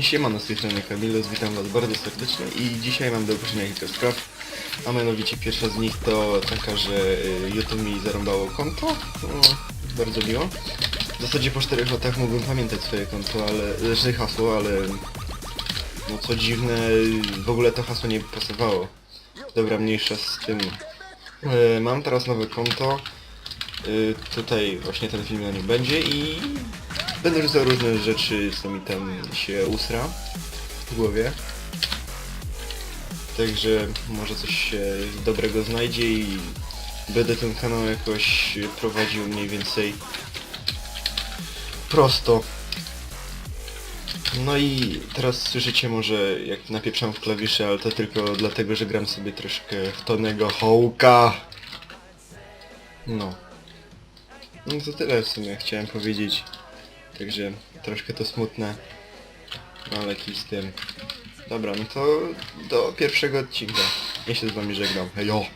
Siemano, z tej strony Kamilus, witam was bardzo serdecznie i dzisiaj mam do ogłoszenia kilka spraw. A mianowicie pierwsza z nich to taka, że y, YouTube mi zarąbało konto. No, bardzo miło. W zasadzie po 4 latach mógłbym pamiętać swoje konto, ale... Znaczy hasło, ale... No co dziwne, w ogóle to hasło nie pasowało. Dobra, mniejsza z tym. Y, Mam teraz nowe konto. Y, Tutaj właśnie ten film na nim będzie i Będę rzucał różne rzeczy, co mi tam się usra w głowie. Także może coś się dobrego znajdzie i będę ten kanał jakoś prowadził mniej więcej prosto. No i teraz słyszycie może jak napieprzam w klawisze, ale to tylko dlatego, że gram sobie troszkę w Tonego Hołka. No. No to tyle w sumie chciałem powiedzieć. Także troszkę to smutne. No ale kij z tym. Dobra, no to do pierwszego odcinka. Ja się z wami żegnam. Hejo!